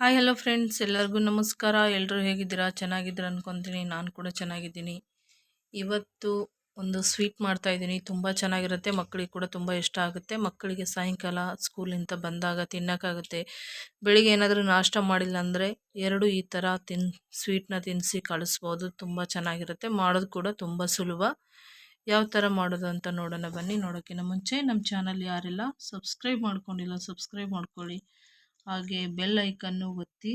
Hi hello friends ಎಲ್ಲರಿಗೂ ನಮಸ್ಕಾರ. ಎಲ್ಲರೂ ಹೇಗಿದ್ದೀರಾ? ಚೆನ್ನಾಗಿದ್ದೀರಾ ಅನ್ಕೊತೀನಿ. ನಾನು ಕೂಡ ಚೆನ್ನಾಗಿದ್ದೀನಿ. ಇವತ್ತು ಒಂದು ಸ್ವೀಟ್ ಮಾಡ್ತಾ ಇದ್ದೀನಿ. ತುಂಬ ಚೆನ್ನಾಗಿರುತ್ತೆ. ಮಕ್ಕಳಿಗೆ ಕೂಡ ತುಂಬ ಇಷ್ಟ ಆಗುತ್ತೆ. ಮಕ್ಕಳಿಗೆ ಸಾಯಂಕಾಲ ಸ್ಕೂಲಿಂದ ಬಂದಾಗ ತಿನ್ನೋಕ್ಕಾಗುತ್ತೆ. ಬೆಳಿಗ್ಗೆ ಏನಾದರೂ ನಾಷ್ಟ ಮಾಡಿಲ್ಲ ಅಂದರೆ ಎರಡು ಈ ಥರ ತಿನ್ ಸ್ವೀಟ್ನ ತಿನ್ನಿಸಿ ಕಳಿಸ್ಬೋದು. ತುಂಬ ಚೆನ್ನಾಗಿರುತ್ತೆ. ಮಾಡೋದು ಕೂಡ ತುಂಬ ಸುಲಭ. ಯಾವ ಥರ ಮಾಡೋದು ಅಂತ ನೋಡೋಣ ಬನ್ನಿ. ನೋಡೋಕ್ಕಿಂತ ಮುಂಚೆ ನಮ್ಮ ಚಾನಲ್ ಯಾರೆಲ್ಲ ಸಬ್ಸ್ಕ್ರೈಬ್ ಮಾಡ್ಕೊಂಡಿಲ್ಲ ಸಬ್ಸ್ಕ್ರೈಬ್ ಮಾಡ್ಕೊಳ್ಳಿ. ಹಾಗೆ ಬೆಲ್ ಐಕನ್ನು ಒತ್ತಿ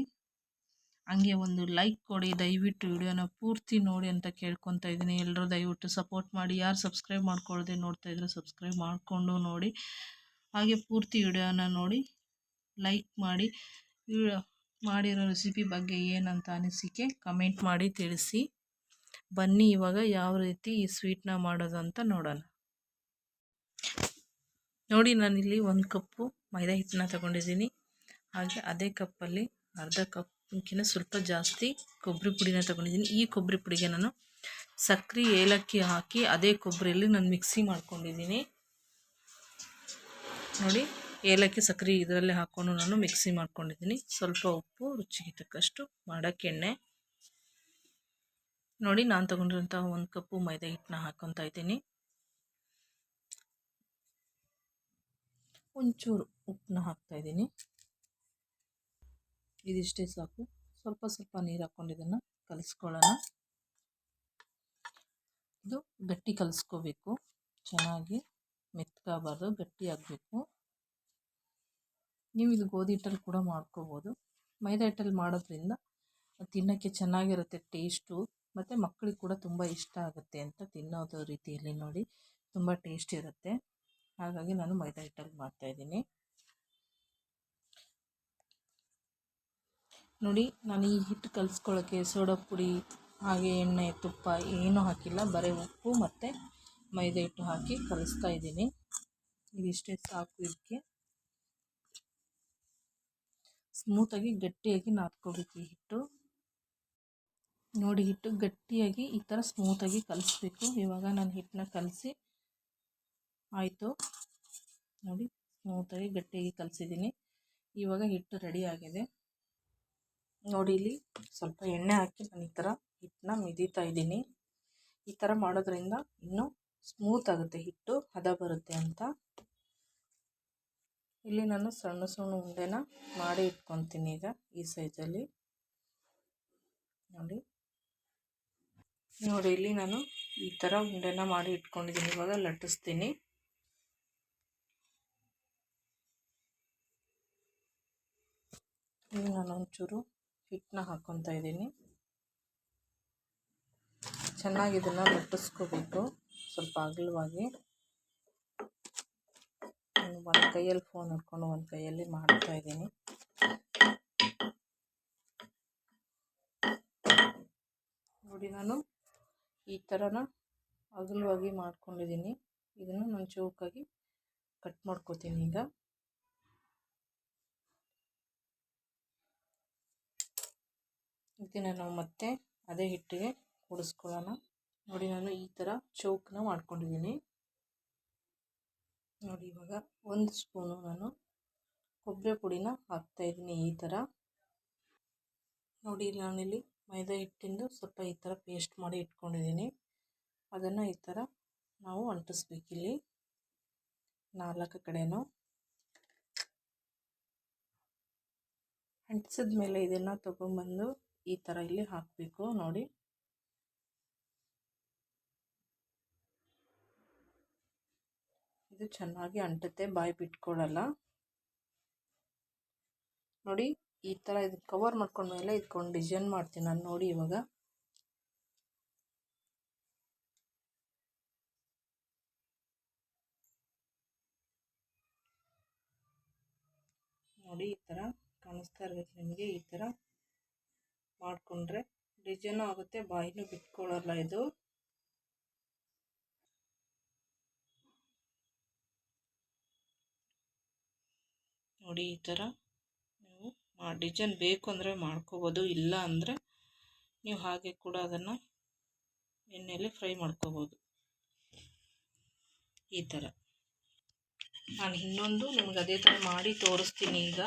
ಹಂಗೆ ಒಂದು ಲೈಕ್ ಕೊಡಿ, ದಯವಿಟ್ಟು ವಿಡಿಯೋನ ಪೂರ್ತಿ ನೋಡಿ ಅಂತ ಕೇಳ್ಕೊತಾ ಇದ್ದೀನಿ. ಎಲ್ಲರೂ ದಯವಿಟ್ಟು ಸಪೋರ್ಟ್ ಮಾಡಿ. ಯಾರು ಸಬ್ಸ್ಕ್ರೈಬ್ ಮಾಡ್ಕೊಳ್ಳದೆ ನೋಡ್ತಾ ಇದ್ರೆ ಸಬ್ಸ್ಕ್ರೈಬ್ ಮಾಡಿಕೊಂಡು ನೋಡಿ. ಹಾಗೆ ಪೂರ್ತಿ ವಿಡಿಯೋನ ನೋಡಿ, ಲೈಕ್ ಮಾಡಿ. ಮಾಡಿರೋ ರೆಸಿಪಿ ಬಗ್ಗೆ ಏನಂತ ಅನಿಸಿಕೆ ಕಮೆಂಟ್ ಮಾಡಿ ತಿಳಿಸಿ. ಬನ್ನಿ ಇವಾಗ ಯಾವ ರೀತಿ ಈ ಸ್ವೀಟ್ನ ಮಾಡೋದು ಅಂತ ನೋಡೋಣ. ನೋಡಿ ನಾನಿಲ್ಲಿ ಒಂದು ಕಪ್ಪು ಮೈದಾ ಹಿಟ್ಟನ್ನ ತಗೊಂಡಿದ್ದೀನಿ. ಹಾಗೆ ಅದೇ ಕಪ್ಪಲ್ಲಿ ಅರ್ಧ ಕಪ್ಕಿಂತ ಸ್ವಲ್ಪ ಜಾಸ್ತಿ ಕೊಬ್ಬರಿ ಪುಡಿನ ತೊಗೊಂಡಿದ್ದೀನಿ. ಈ ಕೊಬ್ಬರಿ ಪುಡಿಗೆ ನಾನು ಸಕ್ಕರೆ ಏಲಕ್ಕಿ ಹಾಕಿ ಅದೇ ಕೊಬ್ಬರಿಯಲ್ಲಿ ನಾನು ಮಿಕ್ಸಿ ಮಾಡ್ಕೊಂಡಿದ್ದೀನಿ. ನೋಡಿ, ಏಲಕ್ಕಿ ಸಕ್ಕರೆ ಇದರಲ್ಲೇ ಹಾಕ್ಕೊಂಡು ನಾನು ಮಿಕ್ಸಿ ಮಾಡ್ಕೊಂಡಿದ್ದೀನಿ. ಸ್ವಲ್ಪ ಉಪ್ಪು, ರುಚಿಗೆ ತಕ್ಕಷ್ಟು ಮಾಡೋಕ್ಕೆ ಎಣ್ಣೆ. ನೋಡಿ, ನಾನು ತೊಗೊಂಡಿರೋಂಥ ಒಂದು ಕಪ್ಪು ಮೈದಾ ಹಿಟ್ಟನ್ನ ಹಾಕ್ಕೊತಾ ಇದ್ದೀನಿ. ಒಂಚೂರು ಉಪ್ಪನ್ನ ಹಾಕ್ತಾಯಿದ್ದೀನಿ ಇದಿಷ್ಟೇ ಸಾಕು. ಸ್ವಲ್ಪ ಸ್ವಲ್ಪ ನೀರು ಹಾಕ್ಕೊಂಡು ಇದನ್ನು ಕಲಿಸ್ಕೊಳ್ಳೋಣ. ಇದು ಗಟ್ಟಿ ಕಲಿಸ್ಕೋಬೇಕು. ಚೆನ್ನಾಗಿ ಮೆತ್ಕೋಬಾರ್ದು ಗಟ್ಟಿ ಆಗಬೇಕು. ನೀವು ಇದು ಗೋಧಿ ಹಿಟ್ಟಲ್ಲಿ ಕೂಡ ಮಾಡ್ಕೋಬೋದು. ಮೈದಾ ಹಿಟ್ಟಲ್ಲಿ ಮಾಡೋದ್ರಿಂದ ತಿನ್ನೋಕ್ಕೆ ಚೆನ್ನಾಗಿರುತ್ತೆ ಟೇಸ್ಟು. ಮತ್ತು ಮಕ್ಕಳಿಗೆ ಕೂಡ ತುಂಬ ಇಷ್ಟ ಆಗುತ್ತೆ ಅಂತ ತಿನ್ನೋದು ರೀತಿಯಲ್ಲಿ ನೋಡಿ. ತುಂಬ ಟೇಸ್ಟ್ ಇರುತ್ತೆ. ಹಾಗಾಗಿ ನಾನು ಮೈದಾ ಹಿಟ್ಟಲ್ಲಿ ಮಾಡ್ತಾಯಿದ್ದೀನಿ ನೋಡಿ, ನಾನು ಈ ಹಿಟ್ಟು ಕಲಿಸ್ಕೊಳ್ಳೋಕ್ಕೆ ಸೋಡಾ ಪುಡಿ, ಹಾಗೆ ಎಣ್ಣೆ, ತುಪ್ಪ ಏನೂ ಹಾಕಿಲ್ಲ. ಬರೀ ಉಪ್ಪು ಮತ್ತು ಮೈದಾ ಹಿಟ್ಟು ಹಾಕಿ ಕಲಿಸ್ತಾ ಇದ್ದೀನಿ. ಇದಿಷ್ಟೇ ಸಾಕು ಇದಕ್ಕೆ ಸ್ಮೂತಾಗಿ ಗಟ್ಟಿಯಾಗಿ ನಾದ್ಕೋಬೇಕು ಈ ಹಿಟ್ಟು. ನೋಡಿ, ಹಿಟ್ಟು ಗಟ್ಟಿಯಾಗಿ ಈ ಥರ ಸ್ಮೂತಾಗಿ ಕಲಿಸ್ಬೇಕು. ಇವಾಗ ನಾನು ಹಿಟ್ಟನ್ನ ಕಲಸಿ, ಆಯಿತು. ನೋಡಿ ಸ್ಮೂತಾಗಿ ಗಟ್ಟಿಯಾಗಿ ಕಲಿಸಿದ್ದೀನಿ. ಇವಾಗ ಹಿಟ್ಟು ರೆಡಿ ಆಗಿದೆ. ನೋಡಿ ಇಲ್ಲಿ ಸ್ವಲ್ಪ ಎಣ್ಣೆ ಹಾಕಿ ನಾನು ಈ ಥರ ಹಿಟ್ಟನ್ನ ಮಿದೀತಾ ಇದ್ದೀನಿ. ಈ ಥರ ಮಾಡೋದ್ರಿಂದ ಇನ್ನೂ ಸ್ಮೂತ್ ಆಗುತ್ತೆ ಹಿಟ್ಟು, ಹದ ಬರುತ್ತೆ ಅಂತ. ಇಲ್ಲಿ ನಾನು ಸಣ್ಣ ಸಣ್ಣ ಉಂಡೆನ ಮಾಡಿ ಇಟ್ಕೊತೀನಿ ಈಗ ಈ ಸೈಜಲ್ಲಿ ನೋಡಿ. ನೋಡಿ, ಇಲ್ಲಿ ನಾನು ಈ ಥರ ಉಂಡೆನ ಮಾಡಿ ಇಟ್ಕೊಂಡಿದ್ದೀನಿ, ಇವಾಗ ಲಟ್ಟಿಸ್ತೀನಿ. ಇಲ್ಲಿ ನಾನು ಒಂಚೂರು ಹಿಟ್ಟನ್ನ ಹಾಕ್ಕೊತಾ ಇದ್ದೀನಿ. ಚೆನ್ನಾಗಿ ಇದನ್ನು ಲಟ್ಟಿಸ್ಕೋಬೇಕು ಸ್ವಲ್ಪ ಅಗಲವಾಗಿ. ಒಂದು ಕೈಯಲ್ಲಿ ಫೋನ್ ಹಿಡ್ಕೊಂಡು ಒಂದು ಕೈಯಲ್ಲಿ ಮಾಡ್ತಾ ಇದ್ದೀನಿ. ನೋಡಿ ನಾನು ಈ ಥರನ ಅಗಲವಾಗಿ ಮಾಡ್ಕೊಂಡಿದ್ದೀನಿ. ಇದನ್ನು ನಾನು ಚೌಕಾಗಿ ಕಟ್ ಮಾಡ್ಕೋತೀನಿ ಈಗ. ಇದನ್ನು ನಾವು ಮತ್ತೆ ಅದೇ ಹಿಟ್ಟಿಗೆ ಕೂಡಿಸ್ಕೊಳ್ಳೋಣ. ನೋಡಿ, ನಾನು ಈ ಥರ ಚೌಕನ್ನ ಮಾಡ್ಕೊಂಡಿದ್ದೀನಿ. ನೋಡಿ, ಇವಾಗ ಒಂದು ಸ್ಪೂನು ನಾನು ಕೊಬ್ಬರಿ ಪುಡಿನ ಹಾಕ್ತಾಯಿದ್ದೀನಿ ಈ ಥರ ನೋಡಿ, ನಾನಿಲ್ಲಿ ಮೈದಾ ಹಿಟ್ಟಿಂದು ಸ್ವಲ್ಪ ಈ ಥರ ಪೇಸ್ಟ್ ಮಾಡಿ ಇಟ್ಕೊಂಡಿದ್ದೀನಿ. ಅದನ್ನು ಈ ಥರ ನಾವು ಅಂಟಿಸ್ಬೇಕಿಲ್ಲಿ ನಾಲ್ಕು ಕಡೆನೂ. ಅಂಟಿಸಿದ ಮೇಲೆ ಇದನ್ನು ತೊಗೊಂಬಂದು ಈ ಥರ ಇಲ್ಲಿ ಹಾಕಬೇಕು ನೋಡಿ. ಇದು ಚೆನ್ನಾಗಿ ಅಂಟುತ್ತೆ, ಬಾಯಿ ಬಿಟ್ಕೊಳ್ಳಲ್ಲ ನೋಡಿ, ಈ ಥರ ಇದು ಕವರ್ ಮಾಡ್ಕೊಂಡ್ಮೇಲೆ ಇದ್ಕೊಂಡು ಡಿಸೈನ್ ಮಾಡ್ತೀನಿ ನಾನು ನೋಡಿ ಇವಾಗ. ನೋಡಿ, ಈ ಥರ ಕಾಣಿಸ್ತಾ ಇರ್ಬೇಕು ನಿಮಗೆ, ಈ ಥರ ಮಾಡಿಕೊಂಡ್ರೆ ಡಿಸೈನು ಆಗುತ್ತೆ, ಬಾಯಿನೂ ಬಿಟ್ಕೊಳ್ಳಲ್ಲ ಇದು. ನೋಡಿ, ಈ ಥರ ನೀವು ಡಿಸೈನ್ ಬೇಕು ಅಂದರೆ ಮಾಡ್ಕೋಬೋದು, ಇಲ್ಲ ಅಂದರೆ ನೀವು ಹಾಗೆ ಕೂಡ ಅದನ್ನು ಎಣ್ಣೆಯಲ್ಲಿ ಫ್ರೈ ಮಾಡ್ಕೋಬೋದು. ಈ ಥರ. ನಾನು ಇನ್ನೊಂದು ನಿಮ್ಗೆ ಅದೇ ಥರ ಮಾಡಿ ತೋರಿಸ್ತೀನಿ ಈಗ.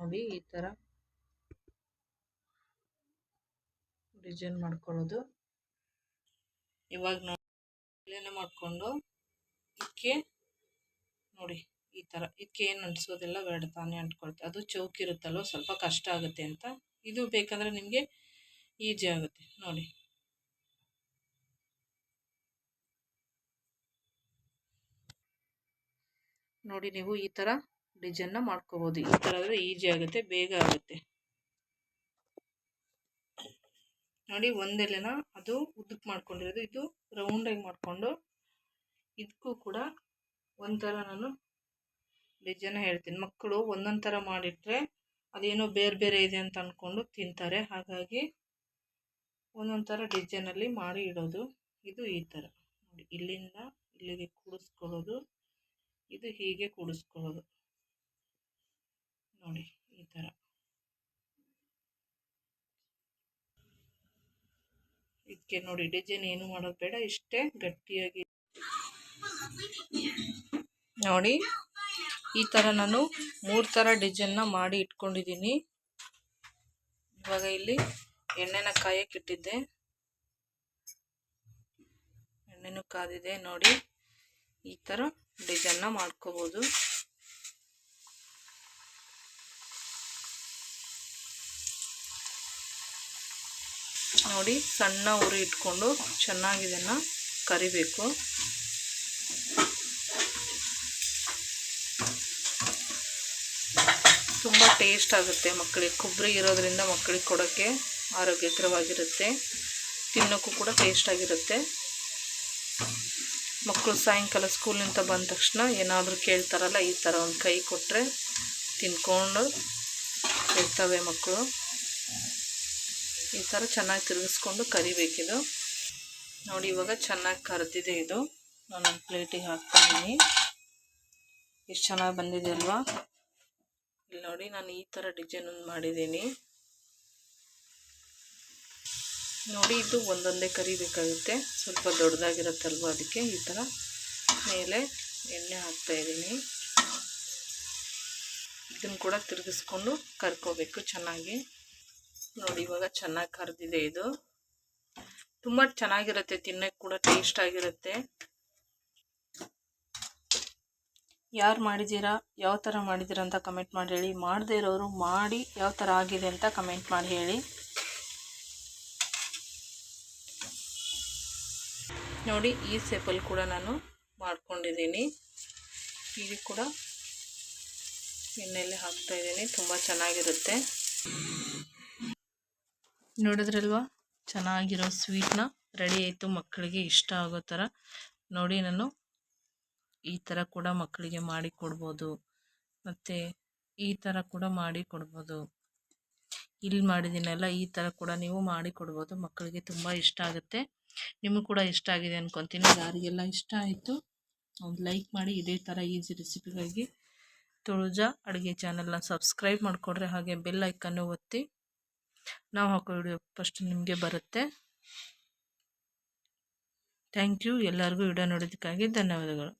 ನೋಡಿ ಈ ಥರ ಡಿಸೈನ್ ಮಾಡ್ಕೊಳ್ಳೋದು. ಇವಾಗ ನೋಡಿ ಮಾಡಿಕೊಂಡು ಇದಕ್ಕೆ ನೋಡಿ ಈ ಥರ ಇದಕ್ಕೆ ಏನು ಅಂಟಿಸೋದೆಲ್ಲ ಬೇಡ ತಾನೇ ಅಂಟ್ಕೊಳ್ತೆ. ಅದು ಚೌಕ್ ಇರುತ್ತಲ್ವ, ಸ್ವಲ್ಪ ಕಷ್ಟ ಆಗುತ್ತೆ ಅಂತ. ಇದು ಬೇಕಂದರೆ ನಿಮಗೆ ಈಜಿ ಆಗುತ್ತೆ, ನೋಡಿ. ನೋಡಿ ನೀವು ಈ ಥರ ಡಿಸೈನ್ನ ಮಾಡ್ಕೋಬೋದು. ಈ ಥರ ಆದರೆ ಈಜಿ ಆಗುತ್ತೆ, ಬೇಗ ಆಗುತ್ತೆ. ನೋಡಿ, ಒಂದೆಲೆನ ಅದು ಉದ್ದಕ್ಕೆ ಮಾಡ್ಕೊಂಡಿರೋದು. ಇದು ರೌಂಡಾಗಿ ಮಾಡಿಕೊಂಡು ಇದಕ್ಕೂ ಕೂಡ ಒಂಥರ ನಾನು ಡಿಸೈನ್ ಹೇಳ್ತೀನಿ. ಮಕ್ಕಳು ಒಂದೊಂದು ಥರ ಮಾಡಿಟ್ರೆ ಅದೇನೋ ಬೇರೆ ಬೇರೆ ಇದೆ ಅಂತ ಅಂದ್ಕೊಂಡು ತಿಂತಾರೆ. ಹಾಗಾಗಿ ಒಂದೊಂದು ಥರ ಡಿಸೈನಲ್ಲಿ ಮಾಡಿ ಇಡೋದು. ಇದು ಈ ಥರ ನೋಡಿ, ಇಲ್ಲಿಂದ ಇಲ್ಲಿಗೆ ಕೂಡಿಸ್ಕೊಳ್ಳೋದು. ಇದು ಹೀಗೆ ಕೂಡಿಸ್ಕೊಳ್ಳೋದು. ನೋಡಿ, ಈ ಥರ ಇದಕ್ಕೆ ನೋಡಿ ಡಿಸೈನ್ ಏನು ಮಾಡೋದು ಬೇಡ, ಇಷ್ಟೇ ಗಟ್ಟಿಯಾಗಿ. ನೋಡಿ, ಈ ಥರ ನಾನು ಮೂರು ಥರ ಡಿಸೈನ್ನ ಮಾಡಿ ಇಟ್ಕೊಂಡಿದ್ದೀನಿ. ಇವಾಗ ಇಲ್ಲಿ ಎಣ್ಣೆನ ಕಾಯಕ್ಕೆ ಇಟ್ಟಿದ್ದೆ. ಎಣ್ಣೆನೂ ಕಾದಿದೆ, ನೋಡಿ. ಈ ಥರ ಡಿಸೈನ್ನ ಮಾಡ್ಕೋಬೋದು. ನೋಡಿ, ಸಣ್ಣ ಉರಿ ಇಟ್ಕೊಂಡು ಚೆನ್ನಾಗಿ ಇದನ್ನು ಕರಿಬೇಕು. ತುಂಬ ಟೇಸ್ಟ್ ಆಗುತ್ತೆ ಮಕ್ಕಳಿಗೆ. ಕೊಬ್ಬರಿ ಇರೋದ್ರಿಂದ ಮಕ್ಕಳಿಗೆ ಕೊಡೋಕ್ಕೆ ಆರೋಗ್ಯಕರವಾಗಿರುತ್ತೆ. ತಿನ್ನೋಕ್ಕೂ ಕೂಡ ಟೇಸ್ಟಾಗಿರುತ್ತೆ ಮಕ್ಕಳು ಸಾಯಂಕಾಲ ಸ್ಕೂಲಿಂದ ಬಂದ ತಕ್ಷಣ ಏನಾದರೂ ಕೇಳ್ತಾರಲ್ಲ, ಈ ಥರ ಒಂದು ಕೈ ಕೊಟ್ಟರೆ ತಿನ್ಕೊಂಡು ಇರ್ತವೆ ಮಕ್ಕಳು. ಈ ಥರ ಚೆನ್ನಾಗಿ ತಿರುಗಿಸ್ಕೊಂಡು ಕರಿಬೇಕಿದು. ನೋಡಿ, ಇವಾಗ ಚೆನ್ನಾಗಿ ಕರೆದಿದೆ ಇದು. ನಾನು ಒಂದು ಪ್ಲೇಟಿಗೆ ಹಾಕ್ತಾಯಿದ್ದೀನಿ ಎಷ್ಟು ಚೆನ್ನಾಗಿ ಬಂದಿದೆ ಅಲ್ವಾ? ಇಲ್ಲಿ ನೋಡಿ, ನಾನು ಈ ಥರ ಡಿಸೈನ್ ಒಂದು ಮಾಡಿದ್ದೀನಿ. ನೋಡಿ, ಇದು ಒಂದೊಂದೇ ಕರಿಬೇಕಾಗುತ್ತೆ ಸ್ವಲ್ಪ ದೊಡ್ಡದಾಗಿರುತ್ತಲ್ವ ಅದಕ್ಕೆ? ಈ ಥರ ಮೇಲೆ ಎಣ್ಣೆ ಹಾಕ್ತಾಯಿದ್ದೀನಿ ಇದನ್ನು ಕೂಡ ತಿರುಗಿಸ್ಕೊಂಡು ಕರ್ಕೋಬೇಕು ಚೆನ್ನಾಗಿ. ನೋಡಿ, ಇವಾಗ ಚೆನ್ನಾಗಿ ಕರೆದಿದೆ ಇದು. ತುಂಬ ಚೆನ್ನಾಗಿರುತ್ತೆ ತಿನ್ನಕ್ಕೆ ಕೂಡ ಟೇಸ್ಟ್ ಆಗಿರುತ್ತೆ. ಯಾರು ಮಾಡಿದ್ದೀರಾ, ಯಾವ ಥರ ಮಾಡಿದ್ದೀರಾ ಅಂತ ಕಮೆಂಟ್ ಮಾಡಿ ಹೇಳಿ. ಮಾಡದೇ ಇರೋರು ಮಾಡಿ ಯಾವ ಥರ ಆಗಿದೆ ಅಂತ ಕಮೆಂಟ್ ಮಾಡಿ ಹೇಳಿ. ನೋಡಿ, ಈ ಸೇಪಲ್ಲಿ ಕೂಡ ನಾನು ಮಾಡ್ಕೊಂಡಿದ್ದೀನಿ. ಇದು ಕೂಡ ಎಣ್ಣೆಯಲ್ಲಿ ಹಾಕ್ತಾಯಿದ್ದೀನಿ ತುಂಬ ಚೆನ್ನಾಗಿರುತ್ತೆ. ನೋಡಿದ್ರಲ್ವಾ? ಚೆನ್ನಾಗಿರೋ ಸ್ವೀಟ್ನ ರೆಡಿ ಆಯಿತು ಮಕ್ಕಳಿಗೆ ಇಷ್ಟ ಆಗೋ ಥರ ನೋಡಿ ನಾನು ಈ ಥರ ಕೂಡ ಮಕ್ಕಳಿಗೆ ಮಾಡಿ ಕೊಡ್ಬೋದು. ಮತ್ತು ಈ ಥರ ಕೂಡ ಮಾಡಿ ಕೊಡ್ಬೋದು. ಇಲ್ಲಿ ಮಾಡಿದ್ದೀನಲ್ಲ, ಈ ಥರ ಕೂಡ ನೀವು ಮಾಡಿ ಕೊಡ್ಬೋದು. ಮಕ್ಕಳಿಗೆ ತುಂಬ ಇಷ್ಟ ಆಗುತ್ತೆ. ನಿಮಗೂ ಕೂಡ ಇಷ್ಟ ಆಗಿದೆ ಅಂದ್ಕೊತೀನಿ ಯಾರಿಗೆಲ್ಲ ಇಷ್ಟ ಆಯಿತು, ಒಂದು ಲೈಕ್ ಮಾಡಿ ಇದೇ ಥರ ಈಸಿ ರೆಸಿಪಿಗಾಗಿ ತುಳುಜ ಅಡುಗೆ ಚಾನಲ್ನ ಸಬ್ಸ್ಕ್ರೈಬ್ ಮಾಡಿಕೊಡ್ರೆ ಹಾಗೆ ಬೆಲ್ ಐಕನ್ನು ಒತ್ತಿ. ನಾವು ಹಾಕೋ ವಿಡಿಯೋ ಫಸ್ಟ್ ನಿಮಗೆ ಬರುತ್ತೆ. ಥ್ಯಾಂಕ್ ಯು ಎಲ್ಲರಿಗೂ ವಿಡಿಯೋ ನೋಡೋದಕ್ಕಾಗಿ ಧನ್ಯವಾದಗಳು.